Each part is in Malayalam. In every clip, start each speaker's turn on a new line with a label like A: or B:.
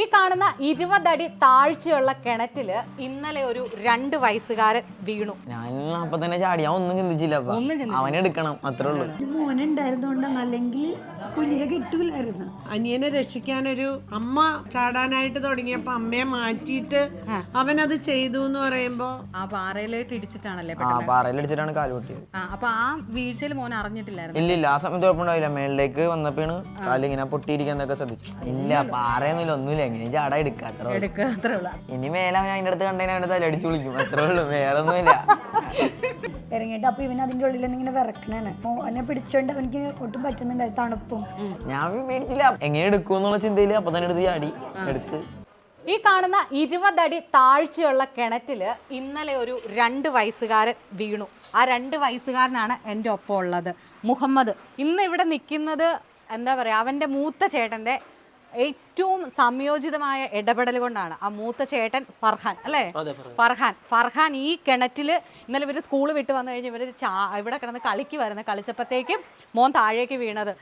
A: ഈ കാണുന്ന ഇരുപതടി താഴ്ചയുള്ള കിണറ്റിൽ ഇന്നലെ ഒരു രണ്ട് വയസ്സുകാരൻ വീണു.
B: ഞാൻ അപ്പൊ തന്നെ ചാടി. ഞാൻ ഒന്നും ചിന്തിച്ചില്ല അവനെ അവനെടുക്കണം അത്രേ ഉള്ളൂ.
C: മോനുണ്ടായിരുന്നോണ്ടാണ് അല്ലെങ്കിൽ കുഞ്ഞിനെ കിട്ടൂലായിരുന്നു.
D: അനിയനെ രക്ഷിക്കാനൊരു അമ്മ ചാടാനായിട്ട് തുടങ്ങിയപ്പോ അമ്മയെ മാറ്റിയിട്ട് അവനത് ചെയ്തു എന്ന് പറയുമ്പോ
A: ആ പാറയിലേക്ക് ഇടിച്ചിട്ടാണല്ലേ
B: ആ പാറയിലടിച്ചിട്ടാണ് കാൽ പൊട്ടിയത്.
A: ആ അപ്പൊ ആ വീഴ്ചയിൽ മോൻ അറിഞ്ഞിട്ടില്ലായിരുന്നു?
B: ഇല്ല ഇല്ല. ആ സമയത്ത് കുഴപ്പമുണ്ടാവില്ല മേളിലേക്ക് വന്നപ്പോഴാണ് കാലിങ്ങനെ പൊട്ടിയിരിക്കുന്നതൊക്കെ ശ്രദ്ധിച്ചു. ഇല്ല പാറയൊന്നുമില്ല ഒന്നുമില്ല. എങ്ങനെ ചാടാ എടുക്കുക അത്രേ ഉള്ളൂ.
A: ഉള്ളൂ.
B: ഇനി മേലെ അവൻ അതിന്റെ അടുത്ത് കണ്ടതിന് അവന്റെ തലടിച്ച് വിളിക്കും. അത്രേ ഉള്ളൂ. വേറെ ഒന്നുമില്ല
C: ഇറങ്ങിയിട്ട് അപ്പൊ ഇവൻ അതിന്റെ ഉള്ളിൽ ഇങ്ങനെ വിറക്കണാണ്. എന്നെ പിടിച്ചോണ്ട് അവനിക്ക് ഒട്ടും പറ്റുന്നുണ്ടായി തണുപ്പും.
B: ഞാൻ മേടിച്ചില്ല എങ്ങനെ എടുക്കും എന്നുള്ള ചിന്തയിൽ അപ്പൊ തന്നെ എടുത്ത് ചാടി. എടുത്ത്.
A: ഈ കാണുന്ന ഇരുപതടി താഴ്ചയുള്ള കിണറ്റിൽ ഇന്നലെ ഒരു രണ്ട് വയസ്സുകാരൻ വീണു. ആ രണ്ട് വയസ്സുകാരനാണ് എന്റെ ഒപ്പം ഉള്ളത്. മുഹമ്മദ് ഇന്ന് ഇവിടെ നിൽക്കുന്നത് എന്താ പറയുക അവന്റെ മൂത്ത ചേട്ടന്റെ ഏറ്റവും സംയോജിതമായ ഇടപെടൽ കൊണ്ടാണ് ആ മൂത്ത ചേട്ടൻ ഫർഹാൻ അല്ലേ? ഫർഹാൻ. ഫർഹാൻ. ഈ കിണറ്റിൽ ഇന്നലെ ഇവർ സ്കൂൾ വിട്ട് വന്നു കഴിഞ്ഞ് ഇവർ ചാ ഇവിടെ കിടന്ന് കളിക്ക് വരുന്നത് കളിച്ചപ്പോഴത്തേക്കും മോൻ താഴേക്ക് വീണത്.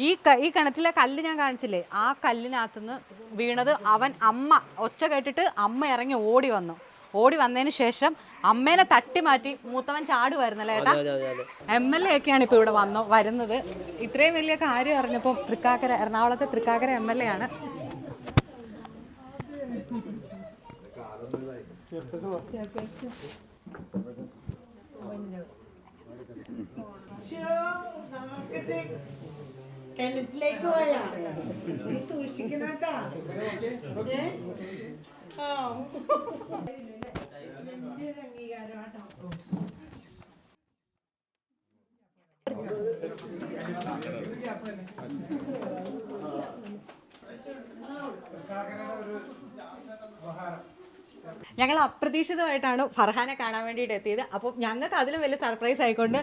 A: ഈ ഈ കിണറ്റിലെ കല്ല് ഞാൻ കാണിച്ചില്ലേ? ആ കല്ലിനകത്തുനിന്ന് വീണത് അവൻ അമ്മ ഒച്ച കേട്ടിട്ട് അമ്മ ഇറങ്ങി ഓടി വന്നു. ഓടി വന്നതിന് ശേഷം അമ്മേനെ തട്ടി മാറ്റി മൂത്തവൻ ചാടുവായിരുന്നല്ലേ ഏട്ടാ? എം എൽ എ ഒക്കെയാണ് ഇപ്പൊ ഇവിടെ വന്നു വരുന്നത്. ഇത്രയും വലിയ കാര്യം അറിഞ്ഞപ്പോ തൃക്കാക്കര എറണാകുളത്തെ തൃക്കാക്കര എം എൽ എ ആണ്.
D: കിണറ്റിലേക്ക് പോയാ? നീ സൂക്ഷിക്കണട്ടാ Gracias.
A: ഞങ്ങൾ അപ്രതീക്ഷിതമായിട്ടാണ് ഫർഹാനെ കാണാൻ വേണ്ടിയിട്ട് എത്തിയത്. അപ്പോൾ ഞങ്ങൾക്ക് അതിലും വലിയ സർപ്രൈസ് ആയിക്കൊണ്ട്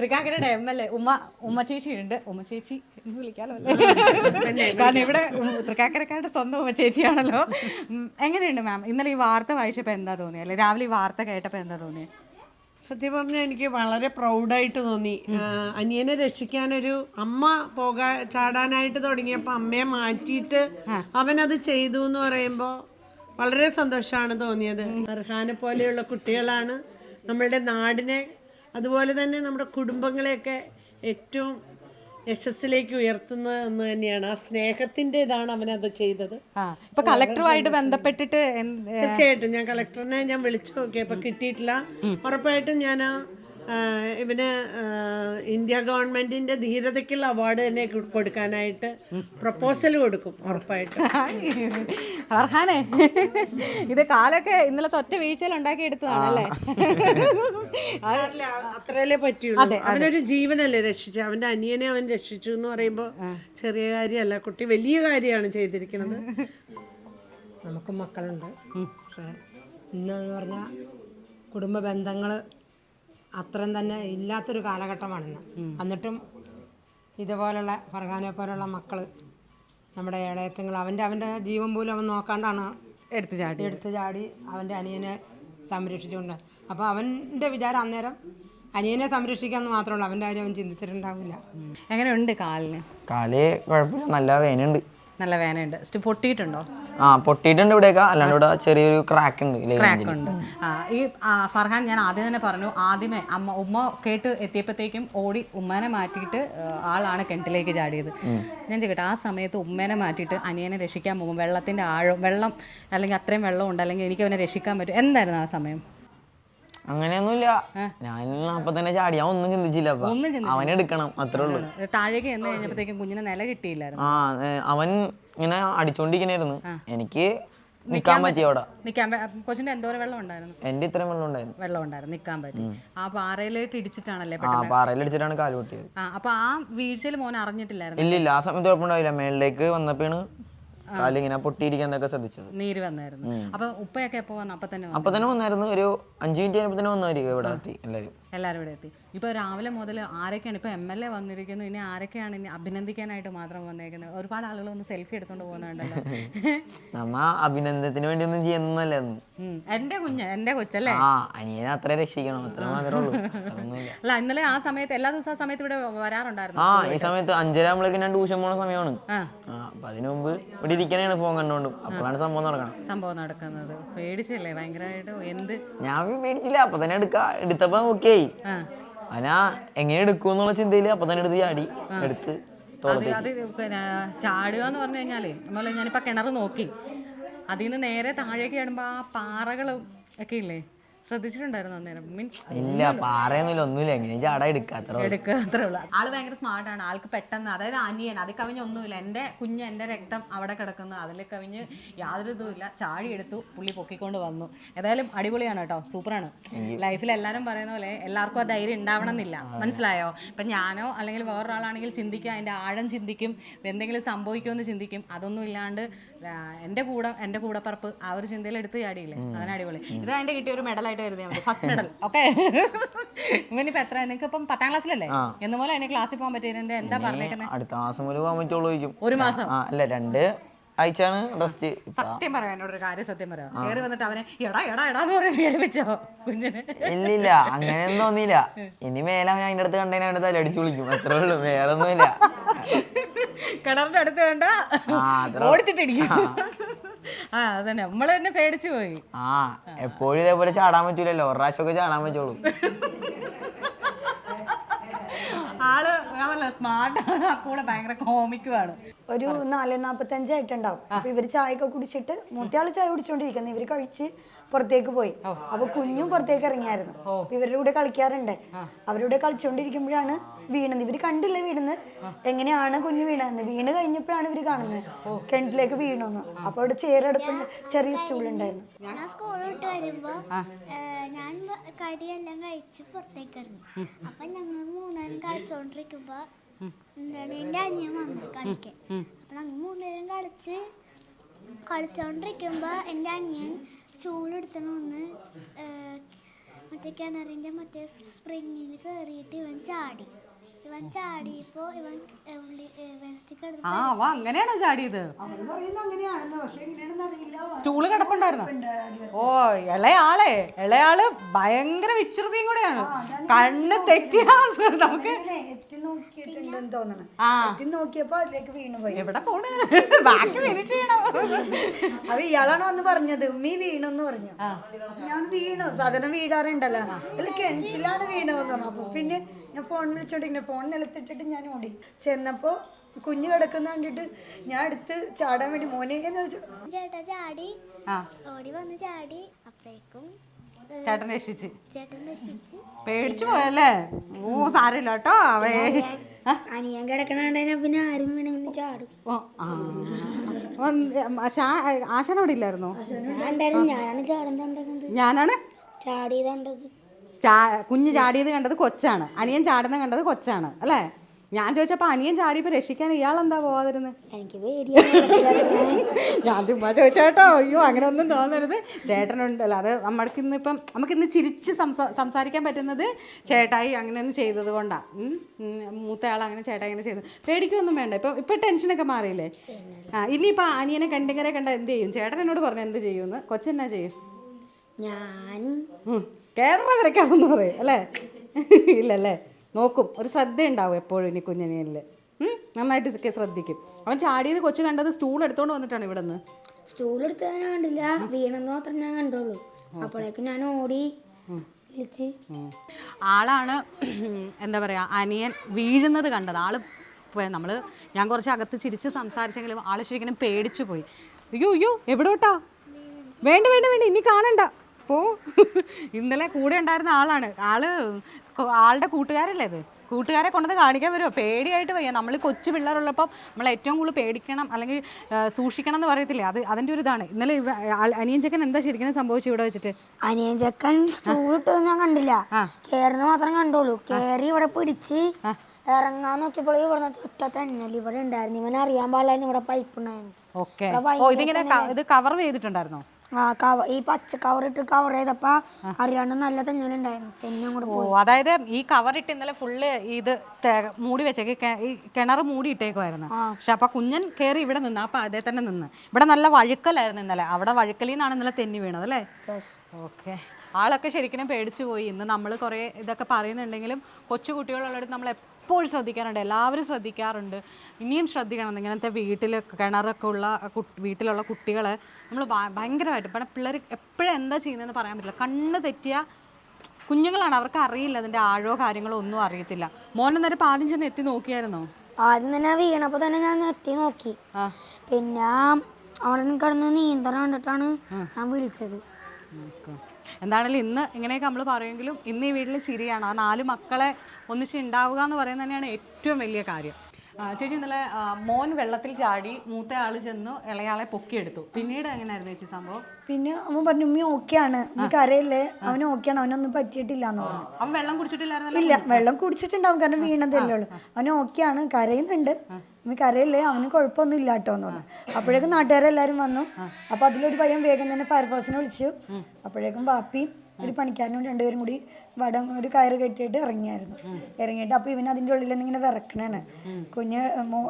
A: തൃക്കാക്കരയുടെ എം എൽ എ ഉമ്മ ഉമ്മ ചേച്ചി ഉണ്ട്. ഉമ്മ ചേച്ചി എന്ന് വിളിക്കാലോ അല്ലേ? കാരണം ഇവിടെ തൃക്കാക്കരക്കാരുടെ സ്വന്തം ഉമ്മ ചേച്ചിയാണല്ലോ. എങ്ങനെയുണ്ട് മാം ഇന്നലെ ഈ വാർത്ത വായിച്ചപ്പോൾ എന്താ തോന്നിയത് അല്ലെ രാവിലെ ഈ വാർത്ത കേട്ടപ്പോൾ എന്താ തോന്നിയത്
D: സത്യം പറഞ്ഞാൽ എനിക്ക് വളരെ പ്രൗഡായിട്ട് തോന്നി. അനിയനെ രക്ഷിക്കാനൊരു അമ്മ പോകാ ചാടാനായിട്ട് തുടങ്ങിയപ്പോൾ അമ്മയെ മാറ്റിയിട്ട് അവനത് ചെയ്തു എന്ന് പറയുമ്പോൾ വളരെ സന്തോഷമാണ് തോന്നിയത്. അർഹാനെ പോലെയുള്ള കുട്ടികളാണ് നമ്മളുടെ നാടിനെ അതുപോലെ തന്നെ നമ്മുടെ കുടുംബങ്ങളെയൊക്കെ ഏറ്റവും യശസ്സിലേക്ക് ഉയർത്തുന്നത് എന്ന് തന്നെയാണ്. ആ സ്നേഹത്തിന്റെ ഇതാണ് അവനത് ചെയ്തത്.
A: ആ ഇപ്പൊ കളക്ടറുമായിട്ട് ബന്ധപ്പെട്ടിട്ട്
D: തീർച്ചയായിട്ടും. ഞാൻ കളക്ടറിനെ ഞാൻ വിളിച്ചു നോക്കിയപ്പോ കിട്ടിയിട്ടില്ല. ഉറപ്പായിട്ടും ഞാൻ ആ, ഇവന് ഇന്ത്യ ഗവൺമെന്റിന്റെ ധീരതയ്ക്കുള്ള അവാർഡ് തന്നെ കൊടുക്കാനായിട്ട് പ്രപ്പോസൽ കൊടുക്കും ഉറപ്പായിട്ട്.
A: അർഹാനെ ഇത് കാലൊക്കെ ഇന്നലെ ഒറ്റ വീഴ്ചയിൽ ഉണ്ടാക്കി എടുത്തതാണല്ലേ?
D: അല്ല, അത്രയല്ലേ പറ്റിയുള്ളൂ. അവനൊരു ജീവനല്ലേ രക്ഷിച്ചു അവന്റെ അനിയനെ അവൻ രക്ഷിച്ചു എന്ന് പറയുമ്പോൾ ചെറിയ കാര്യമല്ല കുട്ടി വലിയ കാര്യമാണ് ചെയ്തിരിക്കുന്നത്.
E: നമുക്ക് മക്കളുണ്ട്. പക്ഷേ ഇന്നെന്ന് പറഞ്ഞാൽ കുടുംബ ബന്ധങ്ങൾ അത്രയും തന്നെ ഇല്ലാത്തൊരു കാലഘട്ടമാണിന്ന്. എന്നിട്ടും ഇതുപോലുള്ള ഫർഹാനെ പോലുള്ള മക്കൾ നമ്മുടെ ഇളയത്തുങ്ങൾ അവന്റെ അവന്റെ ജീവൻ പോലും അവൻ നോക്കാണ്ടാണ്
A: എടുത്തു ചാടി.
E: എടുത്ത് ചാടി അവന്റെ അനിയനെ സംരക്ഷിച്ചുകൊണ്ട്. അപ്പോൾ അവന്റെ വിചാരം അന്നേരം അനിയനെ സംരക്ഷിക്കാമെന്ന് മാത്രമേ ഉള്ളൂ. അവന്റെ കാര്യം അവൻ ചിന്തിച്ചിട്ടുണ്ടാവില്ല.
A: എങ്ങനെയുണ്ട് കാലിന്?
B: കാൽ കുഴപ്പമില്ല. നല്ല വേനുണ്ട്
A: നല്ല വേനയുണ്ട് പൊട്ടിയിട്ടുണ്ടോ?
B: ആ പൊട്ടിയിട്ടുണ്ട് ഇവിടെയൊക്കെ. അല്ലാണ്ട് ഇവിടെ ചെറിയൊരു ക്രാക്ക് ഉണ്ട്. ൽ.
A: ഉണ്ട്. ആ, ഈ ആ, ഫർഹാൻ ഞാൻ ആദ്യം തന്നെ പറഞ്ഞു ആദ്യമേ അമ്മ ഉമ്മ കേട്ട് എത്തിയപ്പോഴത്തേക്കും ഓടി ഉമ്മനെ മാറ്റിയിട്ട് ആ, ആളാണ് കിണറ്റിലേക്ക് ചാടിയത്. ഞാൻ ചോദിക്കട്ടെ ആ സമയത്ത് ഉമ്മനെ മാറ്റിയിട്ട് അനിയനെ രക്ഷിക്കാൻ പോകും വെള്ളത്തിന്റെ ആഴം വെള്ളം അല്ലെങ്കിൽ അത്രയും വെള്ളം ഉണ്ട് അല്ലെങ്കിൽ എനിക്ക് അവനെ രക്ഷിക്കാൻ പറ്റും എന്തായിരുന്നു ആ സമയം?
B: അങ്ങനെയൊന്നുമില്ല. ഞാൻ അപ്പൊ തന്നെ ചാടി. ഞാൻ ഒന്നും ചിന്തിച്ചില്ല അപ്പൊ. അവനെടുക്കണം അത്രേ ഉള്ളൂ.
A: താഴേക്ക് എന്ന് കഴിഞ്ഞപ്പോഴത്തേക്കും കുഞ്ഞിന് നില കിട്ടിയില്ലായിരുന്നു.
B: ആ ഏ, അവൻ ഇങ്ങനെ അടിച്ചോണ്ടിരിക്കണായിരുന്നു. എനിക്ക് നിക്കാൻ പറ്റി അവിടെ.
A: നിൽക്കാൻ കൊച്ചിന്റെ എന്തോരം വെള്ളം ഉണ്ടായിരുന്നു.
B: എന്റെ ഇത്രയും വെള്ളം ഉണ്ടായിരുന്നു.
A: വെള്ളം ഉണ്ടായിരുന്നു. നിൽക്കാൻ പറ്റി. ആ പാറയിലേക്ക് ഇടിച്ചിട്ടാണല്ലേ
B: ആ പാറയിലടിച്ചിട്ടാണ് കാൽ പൊട്ടിയത്.
A: ആ അപ്പൊ ആ വീഴ്ചയിൽ മോൻ അറിഞ്ഞിട്ടില്ലായിരുന്നു.
B: ഇല്ല ഇല്ല ആ സമയത്ത് കുഴപ്പമുണ്ടാവില്ല. മേളിലേക്ക് വന്നപ്പോഴാണ് കാലിങ്ങനെ പൊട്ടിയിരിക്കാന്നൊക്കെ ശ്രദ്ധിച്ചത്.
A: നീര് വന്നായിരുന്നു. അപ്പൊ ഉപ്പയൊക്കെ എപ്പോ വന്നു? അപ്പൊ തന്നെ വന്നു.
B: അപ്പൊ തന്നെ വന്നായിരുന്നു. ഒരു അഞ്ചു മിനിറ്റ് കഴിഞ്ഞപ്പോ തന്നെ വന്നായിരിക്കും ഇവിടെ എത്തി എല്ലാരും.
A: എല്ലാവരും ഇവിടെ എത്തി. ഇപ്പോൾ രാവിലെ മുതൽ ആരൊക്കെയാണ് ഇപ്പോൾ എം എൽ എ വന്നിരിക്കുന്നു ഇനി ആരൊക്കെയാണ് ഇനി അഭിനന്ദിക്കാനായിട്ട് മാത്രം വന്നേക്കുന്നത്? ഒരുപാട് ആളുകൾ ഒന്ന് സെൽഫി എടുത്തുകൊണ്ട് പോകുന്നുണ്ടല്ലോ.
B: നമ്മ അഭിനന്ദനത്തിന് വേണ്ടി ഒന്നും
A: ചെയ്യുന്നല്ലേ എന്റെ കുഞ്ഞ് എന്റെ കൊച്ചല്ലേ?
B: ആ അനിയനെ അത്ര രക്ഷിക്കണം അത്ര മാത്രമേ ഉള്ളൂ.
A: അല്ല ഇന്നലെ ആ സമയത്ത് എല്ലാ ദിവസവും ആ സമയത്ത് ഇവിടെ വരാറുണ്ടായിരുന്നു
B: ആ ഈ സമയത്ത് അഞ്ചര ആകുമ്പോഴേക്കും ഞാൻ ട്യൂഷൻ പോണ സമയമാണ്. അപ്പൊ അതിനു മുമ്പ് ഇവിടെ ഇരിക്കണേണ് ഫോൺ കണ്ടോണ്ടും. അപ്പോഴാണ് സംഭവം നടക്കണം
A: സംഭവം നടക്കുന്നത്. പേടിച്ചല്ലേ? ഭയങ്കരമായിട്ട് എന്ത്?
B: ഞാൻ പേടിച്ചില്ല. അപ്പൊ തന്നെ എടുക്ക. എടുത്തപ്പോ ഓക്കെയായി
A: ആ
B: അവനാ എങ്ങനെ എടുക്കൂന്നുള്ള ചിന്തയിൽ അപ്പൊ തന്നെ എടുത്ത് ചാടി എടുത്ത്
A: അത് ചാടുക എന്ന് പറഞ്ഞു കഴിഞ്ഞാലേ ഞാനിപ്പോ കിണർ നോക്കി. അതിൽ നിന്ന് നേരെ താഴേക്ക് ചാടുമ്പോ ആ പാറകളും ഒക്കെ ഇല്ലേ? ശ്രദ്ധിച്ചിട്ടുണ്ടായിരുന്നു അന്നേരം. മീൻസ്
B: ഇല്ല പാറയൊന്നുമില്ല ഒന്നുമില്ല. എങ്ങനെ ചാടാ എടുക്കാത്ര
A: എടുക്കുക ഉള്ളൂ. ആൾ ഭയങ്കര സ്മാർട്ടാണ് ആൾക്ക് പെട്ടെന്ന് അതായത് അനിയൻ അത് കവിഞ്ഞ് ഒന്നുമില്ല. എന്റെ കുഞ്ഞ് എന്റെ രക്തം അവിടെ കിടക്കുന്നു. അതിൽ കവിഞ്ഞ് യാതൊരു ഇതുമില്ല ചാടി എടുത്തു പുള്ളി പൊക്കിക്കൊണ്ട് വന്നു. ഏതായാലും അടിപൊളിയാണ് കേട്ടോ. സൂപ്പറാണ്. ലൈഫിൽ എല്ലാവരും പറയുന്ന പോലെ എല്ലാവർക്കും ആ ധൈര്യം ഉണ്ടാവണം എന്നില്ല. മനസ്സിലായോ? ഇപ്പം ഞാനോ അല്ലെങ്കിൽ വേറൊരാളാണെങ്കിൽ ചിന്തിക്കുക അതിന്റെ ആഴം ചിന്തിക്കും എന്തെങ്കിലും സംഭവിക്കുമെന്ന് ചിന്തിക്കും. അതൊന്നും ഇല്ലാണ്ട് എന്റെ കൂടെ എന്റെ കൂടപ്പറപ്പ് ആ ഒരു ചിന്തയിൽ എടുത്ത് ചാടിയില്ലേ അതിന് അടിപൊളി. ഇത് അതിന്റെ കിട്ടിയ ഒരു മെഡലായിട്ട് കരുതിയാൽ മതി. ഫസ്റ്റ് മെഡൽ ഓക്കെ ഇവനിപ്പോ എത്ര? നിനക്ക് ഇപ്പം പത്താം ക്ലാസ്സിലല്ലേ? എന്ന് പോലെ അതിന് ക്ലാസ്സിൽ പോകാൻ പറ്റിയതിന്റെ എന്താ പറഞ്ഞേക്കുന്നത്
B: അടുത്ത മാസം മുതൽ പോകാൻ പറ്റുള്ളൂ
A: ഒരു മാസം.
B: അല്ല രണ്ട് അയച്ചാണ് റെസ്റ്റ്
A: സത്യം പറയാം? എന്നോടൊരു കാര്യം സത്യം പറയാം? കയറി വന്നിട്ട് അവനെ എടാ എടാ എടാ എന്ന് പറയാൻ കേൾപ്പിച്ചോ കുഞ്ഞിനെ?
B: ഇല്ലില്ല അങ്ങനെയൊന്നും തോന്നിയില്ല. ഇനി മേലെ അവൻ അതിന്റെ അടുത്ത് കണ്ടതിനെ അവന്റെ തല അടിച്ചു വിളിക്കും. അത്രേ ഉള്ളൂ വേറെ ഒന്നുമില്ല
A: കിണറിന്റെ അടുത്ത്
B: അത്ര-
A: ഓടിച്ചിട്ടിടിക്കും ആ അതന്നെ. നമ്മൾ തന്നെ പേടിച്ചു പോയി.
B: ആ എപ്പോഴും ഇതേപോലെ ചാടാൻ പറ്റൂലല്ലോ. ഒരു പ്രാവശ്യമൊക്കെ ചാടാൻ പറ്റുള്ളൂ.
A: ആൾ സ്മാർട്ടാണ് കൂടെ ഭയങ്കര കോമിക്കുമാണ്
C: ഒരു നാല് നാപ്പത്തഞ്ചായിട്ടുണ്ടാവും അപ്പൊ ഇവർ ചായ ഒക്കെ കുടിച്ചിട്ട് മൂത്തയാൾ ചായ കുടിച്ചോണ്ടിരിക്കുന്നത് ഇവർ കഴിച്ച് പുറത്തേക്ക് പോയി. അപ്പൊ കുഞ്ഞും പുറത്തേക്ക് ഇറങ്ങിയായിരുന്നു. ഇവരുടെ കൂടെ കളിക്കാറുണ്ട്. അവരുടെ കൂടെ കളിച്ചോണ്ടിരിക്കുമ്പോഴാണ് വീണത്. ഇവർ കണ്ടില്ല വീണെന്ന് എങ്ങനെയാണ് കുഞ്ഞു വീണതെന്ന്? വീണ് കഴിഞ്ഞപ്പോഴാണ് ഇവർ കാണുന്നത്. കിണറ്റിലേക്ക് വീണെന്ന്. അപ്പൊ അവിടെ ചേരടുപ്പുണ്ട്. ചെറിയ സ്റ്റൂൾ ഉണ്ടായിരുന്നു
F: ഞാൻ സ്കൂൾ വിട്ട് വരുമ്പോ ഞാൻ കടിയെല്ലാം കഴിച്ച് പുറത്തേക്ക് ഇറങ്ങി. അപ്പൊ ഞങ്ങൾ മൂന്നാലും കളിച്ചോണ്ടിരിക്കുമ്പോ എന്താണ് എന്റെ അനിയൻ വന്നു കളിക്കാൻ. അപ്പൊ ഞങ്ങൾ മൂന്നാലും കളിച്ച് കളിച്ചോണ്ടിരിക്കുമ്പോ എന്റെ അനിയൻ സ്റ്റൂൾ എടുത്തണ ഒന്ന് മറ്റേ കിണറിന്റെ മറ്റേ സ്പ്രിങ്ങിൽ കയറിയിട്ട് ഇവൻ ചാടി. ഇവൻ ചാടിയപ്പോ ഇവൻ വെള്ളത്തിൽ കിടന്ന്
A: ആ അവ അങ്ങനെയാണോ ചാടിയത്?
C: അവർ പറയുന്നത് അങ്ങനെയാണെന്ന് പക്ഷെ എങ്ങനെയാണെന്ന് അറിയില്ല.
A: സ്റ്റൂൾ കിടപ്പുണ്ടായിരുന്നു? ഓ ഇളയാളെ ഇളയാൾ ഭയങ്കര വിശ്രുതിയും കൂടെയാണ്. കണ്ണ് തെറ്റിയാ നമുക്ക്
C: എത്തി നോക്കിയിട്ടുണ്ടെന്ന് തോന്നണം.
A: ആ.
C: എത്തി നോക്കിയപ്പോ അതിലേക്ക് വീണു പോയി.
A: എവിടെ പോണ്? ബാക്കി ഫിനിഷ് ചെയ്യണം
C: അപ്പൊ ഇയാളാണ് വന്ന് പറഞ്ഞത് ഉമ്മി വീണു എന്ന് പറഞ്ഞു ഞാൻ വീണു സാധാരണ വീഴാറുണ്ടല്ലോ. അല്ല കിണറ്റിലാണ് വീണതെന്ന് പറഞ്ഞു അപ്പൊ പിന്നെ ഞാൻ ഫോൺ വിളിച്ചോണ്ടിരിക്കുന്ന ഫോൺ നിലത്തിട്ടിട്ട് ഞാൻ ഓടി. ചെന്നപ്പോ കുഞ്ഞു കിടക്കുന്ന കണ്ടിട്ട് ഞാൻ എടുത്ത് ചാടാൻ വേണ്ടി മോനെ എന്ന് വെച്ചു
F: ചേട്ടാ ചാടി.
A: ആ.
F: ഓടി വന്ന് ചാടി. അപ്പേക്കും ഏഹ്,
A: ചേട്ടൻ രക്ഷിച്ച്. പേടിച്ചു പോയല്ലേ? ഓ സാരമില്ല കേട്ടോ. അവേ
F: അനിയൻ കിടക്കണ പിന്നെ ആരും വേണമെങ്കിലും ചാടും.
A: ഓ, ആ. ആശാൻ അവിടെ ഇല്ലായിരുന്നോ?
F: ഞാനാണ് ചാടുന്നുണ്ടെങ്കിൽ
A: ഞാനാണ്?
F: ചാടിയതുണ്ടത്
A: ചാ കുഞ്ഞ് ചാടിയത് കണ്ടത് കൊച്ചാണ്. അനിയൻ ചാടുന്ന കണ്ടത് കൊച്ചാണ് അല്ലേ? ഞാൻ ചോദിച്ചപ്പോൾ അനിയൻ ചാടിയപ്പോൾ രക്ഷിക്കാൻ ഇയാൾ എന്താ പോവാതിരുന്നത്
F: എനിക്ക്
A: ഞാൻ ചുമ്മാ ചോദിച്ചേട്ടോ. അയ്യോ അങ്ങനെ ഒന്നും തോന്നരുത്. ചേട്ടനുണ്ടല്ലോ. അത് നമ്മൾക്ക് ഇന്ന് ഇപ്പം നമുക്ക് ഇന്ന് ചിരിച്ച് സംസാ സംസാരിക്കാൻ പറ്റുന്നത് ചേട്ടായി അങ്ങനെ ഒന്ന് ചെയ്തത് കൊണ്ടാണ് മൂത്തയാൾ അങ്ങനെ ചേട്ടായി അങ്ങനെ ചെയ്തു പേടിക്കൊന്നും വേണ്ട. ഇപ്പം ഇപ്പം ടെൻഷനൊക്കെ മാറിയില്ലേ? ആ ഇനിയിപ്പോൾ അനിയനെ കണ്ടിങ്ങനെ കണ്ട എന്ത് ചെയ്യും? ചേട്ടൻ എന്നോട് പറഞ്ഞു എന്ത് ചെയ്യുമെന്ന് കൊച്ചെന്നാ ചെയ്യും?
F: ഞാൻ
A: കേരള വരയ്ക്കാമെന്ന് പറയും അല്ലേ? ഇല്ലല്ലേ? നോക്കും. ഒരു ശ്രദ്ധ ഉണ്ടാവും എപ്പോഴും ഇനി കുഞ്ഞനിയനിൽ നന്നായിട്ട് ശ്രദ്ധിക്കും. അവൻ ചാടിയത് കൊച്ചു കണ്ടത് സ്റ്റൂൾ എടുത്തോണ്ട് വന്നിട്ടാണ് ഇവിടെ നിന്ന്
F: സ്റ്റൂൾ എടുത്ത് ഞാൻ കണ്ടില്ല. വീണെന്ന് മാത്രം ഞാൻ കണ്ടുള്ളൂ. അപ്പോഴേക്കും ഞാൻ ഓടി വിളിച്ച്.
A: ആളാണ് എന്താ പറയുക അനിയൻ വീഴുന്നത് കണ്ടത്. ആൾ നമ്മൾ ഞാൻ കുറച്ച് അകത്ത് ചിരിച്ച് സംസാരിച്ചെങ്കിലും ആൾ ശരിക്കും പേടിച്ചു പോയി. അയ്യോ അയ്യോ എവിടോട്ടാ? വേണ്ട വേണ്ട വേണ്ട ഇനി കാണണ്ട. പോ ഇന്നലെ കൂടെ ഉണ്ടായിരുന്ന ആളാണ്. ആൾ ആളുടെ കൂട്ടുകാരല്ലേ ഇത്? കൂട്ടുകാരെ കൊണ്ടുവന്ന് കാണിക്കാൻ വരുമോ പേടിയായിട്ട് വയ്യ. നമ്മൾ കൊച്ചു പിള്ളേരുള്ളപ്പം നമ്മൾ ഏറ്റവും കൂടുതൽ പേടിക്കണം അല്ലെങ്കിൽ സൂക്ഷിക്കണം എന്ന് പറയത്തില്ലേ? അത് അതിന്റെ ഒരു ഇതാണ്. ഇന്നലെ അനിയൻ ചെക്കൻ എന്താ ശരിക്കും സംഭവിച്ചു ഇവിടെ വെച്ചിട്ട്?
F: അനിയൻ ചെക്കൻ ഞാൻ കണ്ടില്ല. കേറുന്ന മാത്രം കണ്ടോളൂ കേറി ഇവിടെ പിടിച്ച് ഇറങ്ങാൻ നോക്കിയപ്പോൾ ഇവിടെ ഒറ്റ തന്നെ ഇവിടെ ഉണ്ടായിരുന്നു. ഇവൻ അറിയാൻ പാടില്ലായിരുന്നു ഇവിടെ പൈപ്പ് ഉണ്ടായിരുന്നു.
A: ഇതിങ്ങനെ ഇത് കവർ ചെയ്തിട്ടുണ്ടായിരുന്നോ?
G: ആ കവ ഈ പച്ച കവറിട്ട് കവർ ചെയ്തപ്പോ അറിയാണ്ട് നല്ല തെങ്ങലുണ്ടായിരുന്നു തെങ്ങ് അങ്ങോട്ട്
A: ഓ അതായത് ഈ കവറിട്ട് ഇന്നലെ ഫുള്ള് ഇത് മൂടി വെച്ചേക്ക്. ഈ കിണർ മൂടി ഇട്ടേക്കുമായിരുന്നു പക്ഷെ അപ്പൊ കുഞ്ഞൻ കേറി ഇവിടെ നിന്ന് അപ്പൊ അതേ തന്നെ നിന്ന്. ഇവിടെ നല്ല വഴുക്കലായിരുന്നു ഇന്നലെ. അവിടെ വഴുക്കലിൽ നിന്നാണ് ഇന്നലെ തെന്നി വീണത് അല്ലേ? ഓക്കെ. ആളൊക്കെ ശരിക്കും പേടിച്ചു പോയി. ഇന്ന് നമ്മൾ കുറേ ഇതൊക്കെ പറയുന്നുണ്ടെങ്കിലും കൊച്ചു കുട്ടികളുള്ളടത്ത് നമ്മൾ എപ്പോഴും ശ്രദ്ധിക്കാറുണ്ട്. എല്ലാവരും ശ്രദ്ധിക്കാറുണ്ട്. ഇനിയും ശ്രദ്ധിക്കണം. ഇങ്ങനത്തെ വീട്ടിൽ കിണറൊക്കെ ഉള്ള വീട്ടിലുള്ള കുട്ടികളെ നമ്മൾ ഭയങ്കരമായിട്ട്. ഇപ്പം പിള്ളേർ എപ്പോഴും എന്താ ചെയ്യുന്നതെന്ന് പറയാൻ പറ്റില്ല. കണ്ണ് തെറ്റിയ കുഞ്ഞുങ്ങളാണ്. അവർക്ക് അറിയില്ല അതിന്റെ ആഴോ കാര്യങ്ങളോ ഒന്നും അറിയത്തില്ല. മോനെ നേരം ആദ്യം ചെന്ന് എത്തി നോക്കിയായിരുന്നോ?
G: ആദ്യം തന്നെ വീണപ്പോൾ തന്നെ ഞാൻ എത്തി നോക്കി. പിന്നെ അവിടെ കിടന്ന് നീന്തണം കണ്ടിട്ടാണ് ഞാൻ വിളിച്ചത്.
A: എന്താണെങ്കിലും ഇന്ന് ഇങ്ങനെയൊക്കെ നമ്മൾ പറയുമെങ്കിലും ഇന്ന് ഈ വീട്ടിൽ ചിരിയാണ്. ആ നാല് മക്കളെ ഒന്നിച്ച് ഉണ്ടാവുക എന്ന് പറയുന്നത് തന്നെയാണ് ഏറ്റവും വലിയ കാര്യം. ചേച്ചി ഇന്നലെ മോൻ വെള്ളത്തിൽ ചാടി മൂത്ത ആൾ ചെന്ന് ഇളയാളെ പൊക്കിയെടുത്തു. പിന്നീട് എങ്ങനെയായിരുന്നു ചേച്ചി സംഭവം?
C: പിന്നെ അവൻ പറഞ്ഞു ഉമ്മി ഓക്കെയാണ്. കരയില്ലേ അവന് ഓക്കെയാണ്. അവനൊന്നും പറ്റിയിട്ടില്ല എന്ന് പറഞ്ഞു.
A: അവൻ വെള്ളം കുടിച്ചിട്ടില്ലായിരുന്നു
C: ഇല്ല വെള്ളം കുടിച്ചിട്ടുണ്ടാവും. കാരണം വീണതല്ലേ ഉള്ളൂ. അവന് ഓക്കെയാണ്. കരയുന്നുണ്ട്. കരയില്ലേ അവന് കുഴപ്പമൊന്നും ഇല്ല കേട്ടോ എന്ന് പറഞ്ഞു. അപ്പോഴേക്കും നാട്ടുകാരെല്ലാരും വന്നു. അപ്പൊ അതിലൊരു പയ്യൻ വേഗം തന്നെ ഫയർഫോഴ്സിനെ വിളിച്ചു. അപ്പോഴേക്കും ബാപ്പിയും ഒരു പണിക്കാരനും രണ്ടുപേരും കൂടി വടം ഒരു കയറ് കെട്ടിയിട്ട് ഇറങ്ങിയായിരുന്നു. ഇറങ്ങിയിട്ട് അപ്പൊ ഇവൻ അതിന്റെ ഉള്ളിൽ ഇങ്ങനെ വിറക്കണാണ്. കുഞ്ഞ്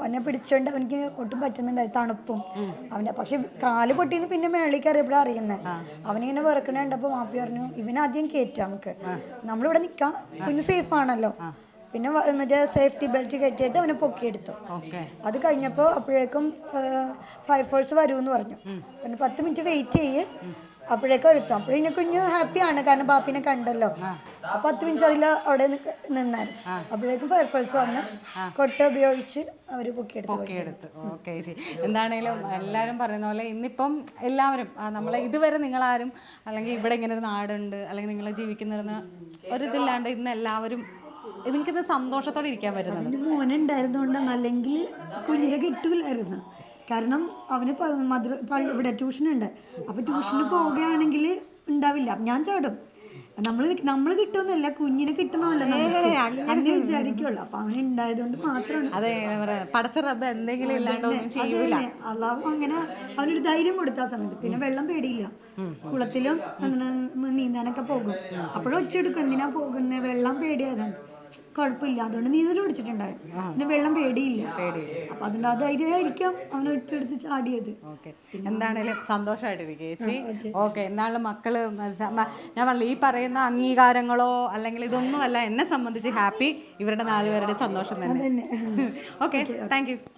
C: എന്നെ പിടിച്ചോണ്ട് അവനിക്ക് ഒട്ടും പറ്റുന്നുണ്ടായി തണുപ്പും. അവന്റെ പക്ഷെ കാൽ പൊട്ടിന്ന് പിന്നെ മേളിൽ കയറിയപ്പോഴാണ് അറിയുന്നത് അവനിങ്ങനെ വിറക്കണ കണ്ടപ്പോ മാപ്പി പറഞ്ഞു ഇവൻ ആദ്യം കയറ്റാം നമുക്ക്. നമ്മളിവിടെ നിക്കാം. കുഞ്ഞ് സേഫ് ആണല്ലോ. പിന്നെ എന്നിട്ട് മറ്റേ സേഫ്റ്റി ബെൽറ്റ് കെട്ടിയിട്ട് അവനെ പൊക്കിയെടുത്തു. അത് കഴിഞ്ഞപ്പോൾ അപ്പോഴേക്കും ഫയർഫോഴ്സ് വരുമെന്ന് പറഞ്ഞു. പിന്നെ പത്ത് മിനിറ്റ് വെയിറ്റ് ചെയ്യ്. അപ്പോഴേക്കും എടുത്തു അപ്പോഴേ കുഞ്ഞ് ഹാപ്പിയാണ് കാരണം ബാപ്പിനെ കണ്ടല്ലോ. പത്ത് മിനിറ്റ് അതിൽ അവിടെ നിന്നാൽ അപ്പോഴേക്കും ഫയർഫോഴ്സ് വന്ന് കൊട്ട ഉപയോഗിച്ച് അവർ പൊക്കിയെടുത്തു
A: ഓക്കെ ശരി. എന്താണേലും എല്ലാവരും പറയുന്ന പോലെ ഇന്നിപ്പം എല്ലാവരും നമ്മളെ ഇതുവരെ നിങ്ങളാരും അല്ലെങ്കിൽ ഇവിടെ ഇങ്ങനെ ഒരു നാടുണ്ട് അല്ലെങ്കിൽ നിങ്ങൾ ജീവിക്കുന്നതെന്ന് ഒരിതില്ലാണ്ട് ഇന്ന് എല്ലാവരും നിങ്ങൾക്കിന്ന് സന്തോഷത്തോടെ ഇരിക്കാൻ
C: പറ്റുന്നു മോനുണ്ടായിരുന്നോണ്ടാണ് അല്ലെങ്കിൽ കുഞ്ഞിനെ കിട്ടൂലായിരുന്നു. കാരണം അവന് മദ്ര ഇവിടെ ട്യൂഷനുണ്ട്. അപ്പൊ ട്യൂഷന് പോവുകയാണെങ്കിൽ ഉണ്ടാവില്ല. ഞാൻ ചാടും. നമ്മൾ നമ്മൾ കിട്ടുമെന്നല്ല കുഞ്ഞിനെ കിട്ടണമല്ലോ അങ്ങനെ വിചാരിക്കുള്ളൂ. അപ്പൊ അവന് ഉണ്ടായതുകൊണ്ട് മാത്രമാണ്.
A: അതെ പടച്ച റബ്ബ് എന്തെങ്കിലും.
C: അള്ളാഹു അങ്ങനെ അവനൊരു ധൈര്യം കൊടുത്ത ആ സമയത്ത്. പിന്നെ വെള്ളം പേടിയില്ല. കുളത്തിലും അങ്ങനെ നീന്താനൊക്കെ പോകും. അപ്പോഴും ഒച്ചെടുക്കും. എന്തിനാ പോകുന്നത് വെള്ളം പേടിയായതുകൊണ്ട്. കുഴപ്പമില്ല അതുകൊണ്ട് നീന്തൽ പഠിച്ചിട്ടുണ്ടാവും പിന്നെ വെള്ളം പേടിയില്ല. അപ്പൊ അതുകൊണ്ട് ധൈര്യമായിരിക്കാം അവൻ എടുത്തെടുത്ത് ചാടിയത്.
A: ഓക്കെ. എന്താണേലും സന്തോഷമായിട്ടിരിക്കും ചേച്ചി. ഓക്കെ. എന്നാലും മക്കൾ ഞാൻ പറഞ്ഞു ഈ പറയുന്ന അംഗീകാരങ്ങളോ അല്ലെങ്കിൽ ഇതൊന്നുമല്ല എന്നെ സംബന്ധിച്ച് ഹാപ്പി ഇവരുടെ നാലുപേരുടെ സന്തോഷം തന്നെ. ഓക്കെ. Thank you.